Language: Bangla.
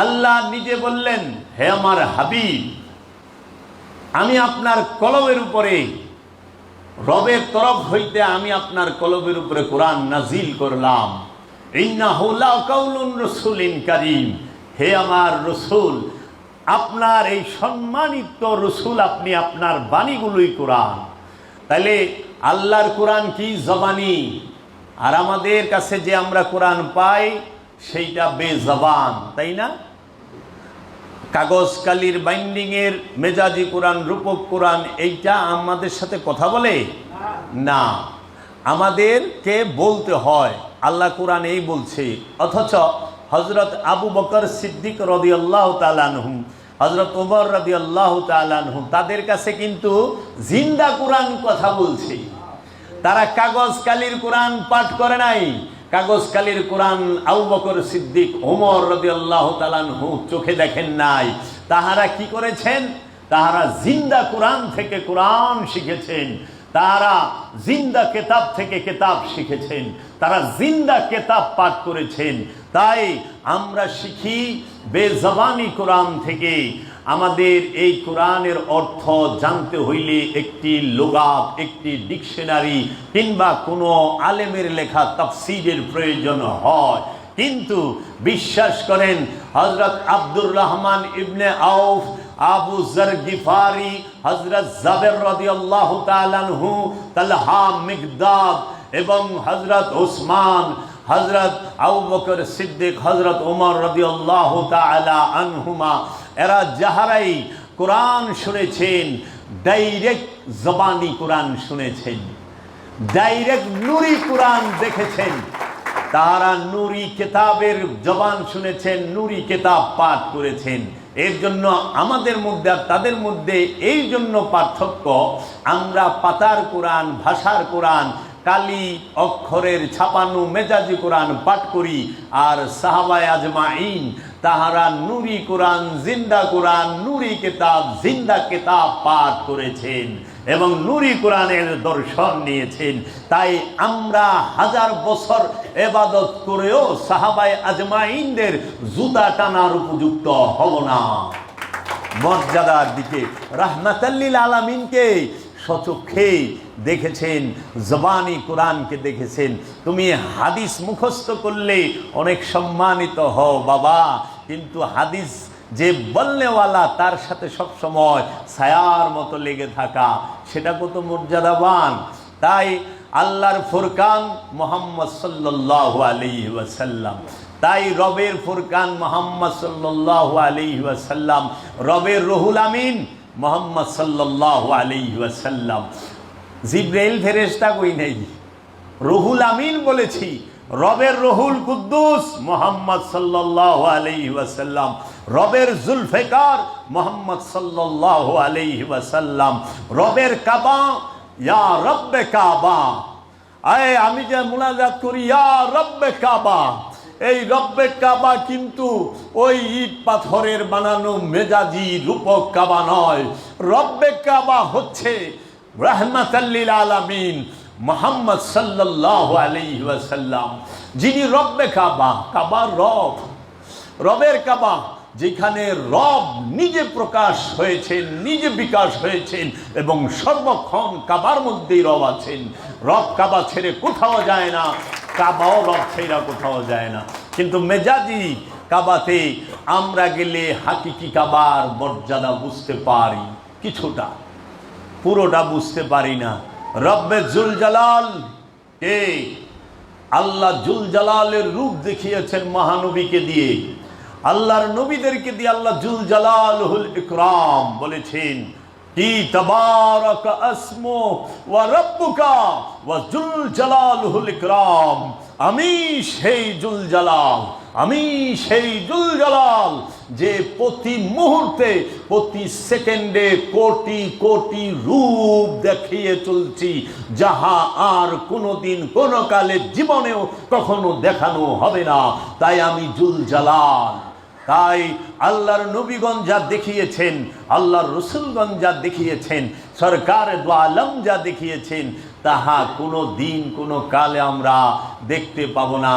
আল্লাহ নিজে বললেন, হে আমার হাবিব, আমি আপনার কলমের উপরে, রবের তরফ হইতে আমি আপনার কলবের উপরে কোরআন নাজিল করলাম। কারীম। হে আমার রসুল, আপনার এই সম্মানিত রসুল আপনি আপনার বাণীগুলোই কোরআন। তাহলে আল্লাহর কোরআন কি জবানি? আর আমাদের কাছে যে আমরা কোরআন পাই সেইটা বেজবান, তাই না? কাগজ কালির বাইন্ডিং এর মেজাজি কোরআন, রূপক কোরআন, এইটা আমাদের সাথে কথা বলে? না। আমাদেরকে বলতে হয়, আল্লাহ কোরআন এই বলছে, অথচ হজরত আবু বকর সিদ্দিক রদি আল্লাহ তালানহু হজরত ওমর রদি আল্লাহ তালানহু তাদের কাছে কিন্তু জিন্দা কোরআন কথা বলছে। তারা কাগজ কালির কোরআন পাঠ করে নাই। কাগজ কালির কোরআন আবু বকর সিদ্দিক, ওমর রদি আল্লাহ তালানহু চোখে দেখেন নাই। তাহারা কি করেছেন? তাহারা জিন্দা কোরআন থেকে কোরআন শিখেছেন। তারা জিন্দা কেতাব থেকে কেতাব শিখেছেন। তারা জিন্দা কেতাব পাঠ করেছেন। তাই আমরা শিখি বেজবানি কোরআন থেকে। আমাদের এই কোরআনের অর্থ জানতে হইলে একটি লোগাত, একটি ডিকশনারি কিংবা কোনো আলেমের লেখা তাফসিরের প্রয়োজন হয়। কিন্তু বিশ্বাস করেন হজরত আব্দুর রহমান ইবনে আউফ, আবু জর গিফারি হজরত জাবের রাদিয়াল্লাহু তাআলাহু তালহা মিগদাদ এবং হজরত ওসমান হজরত আবু বকর সিদ্দিক হজরত ওমর তাআলা আনহুমা, এরা যাহারাই কোরআন শুনেছেন, ডাইরেক্ট জবানি কোরআন শুনেছেন, ডাইরেক্ট নুরি কোরআন দেখেছেন তারা নুরি কেতাবের জবান শুনেছেন, নুরি কেতাব পাঠ করেছেন। এর জন্য আমাদের মধ্যে আর তাদের মধ্যে এই জন্য পার্থক্য, আমরা পাতার কোরআন, ভাষার কোরআন কালি অক্ষরের ছাপানো মেজাজি কোরআন পাঠ করি, আর সাহাবায় আজমাইন তাহারা নুরি কোরআন জিন্দা কোরআন, নুরি কেতাব জিন্দা কেতাব পাঠ করেছেন এবং নুরি কোরআনের দর্শন নিয়েছেন। তাই আমরা হাজার বছর এবাদত করেও সাহাবায় আজমাইনদের জুতা টানার উপযুক্ত হব না। মর্যাদার দিকে রাহমাতাল্লিল আলামিনকে সচক্ষে দেখেছেন, জবানি কোরআনকে দেখেছেন। তুমি হাদিস মুখস্থ করলে অনেক সম্মানিত হও বাবা, কিন্তু হাদিস যে বললেওয়ালা তার সাথে সব সময় ছায়ার মতো লেগে থাকা, সেটা কত মর্যাদাবান। তাই আল্লাহর ফুরকান মোহাম্মদ সাল্লাহ আলী ওয়াসাল্লাম, তাই রবের ফুরকান মোহাম্মদ সাল্লাহ আলী ওয়াসাল্লাম, রবের রহুল আমিন মোহাম্মদ সাল্লাহ আলী ওয়াসাল্লাম। জিব্রাইল ফেরেস্তা কই নেই? রহুল আমিন বলেছি, রবের রহুল কুদ্দুস মোহাম্মদ সাল্লাহ আলাইহি ওয়াসাল্লাম, রবের জুলফেকার মোহাম্মদ সাল্লাহ আলাইহি ওয়াসাল্লাম, রবের কাবা, ইয়া রব্বে কাবা। আয়, আমি যে মুনাজাত করি, ইয়া রব্বে কাবা। এই রব্বে কাবা কিন্তু ওই ইট পাথরের বানানো মেজাজি রূপক কাবা নয়। রব্বে কাবা হচ্ছে রহমাতাল্লিল আলামিন মোহাম্মদ সাল্লাহ আলাইহি যিনি রব্বে কাবা, কাবার রব। রবের কাবা, যেখানে রব নিজে প্রকাশ হয়েছেন, নিজে বিকাশ হয়েছেন এবং সর্বক্ষণ কাবার মধ্যেই রব আছেন। রব কাবা ছেড়ে কোথাও যায় না। কাবাও রব ছেড়া কোথাও যায় না। কিন্তু মেজাজি কাবাতে আমরা গেলে হাকিকি কাবার মর্যাদা বুঝতে পারি, কিছুটা। পুরোটা বুঝতে পারি না। রব্বে জুল জালাল কে? আল্লাহ জুল জালালের রূপ দেখিয়েছেন মহানবীকে দিয়ে। আল্লাহর নবীদেরকে দিয়ে আল্লাহ জুল জালালহুল ইকরাম বলেছেন আমি সেই জুল জালাল, আমি সেই জুল জালাল যে প্রতি মুহূর্তে, প্রতি সেকেন্ডে কোটি কোটি রূপ দেখিয়ে চলছি, যাহা আর কোনোদিন কোনো কালে জীবনেও কখনো দেখানো হবে না। তাই আমি জুল জালাল। তাই আল্লাহর নবীগঞ্জ যা দেখিয়েছেন, আল্লাহর রসুলগঞ্জ যা দেখিয়েছেন, সরকার আলম যা দেখিয়েছেন, তাহা কোনো দিন, কোনো কালে আমরা দেখতে পাবো না।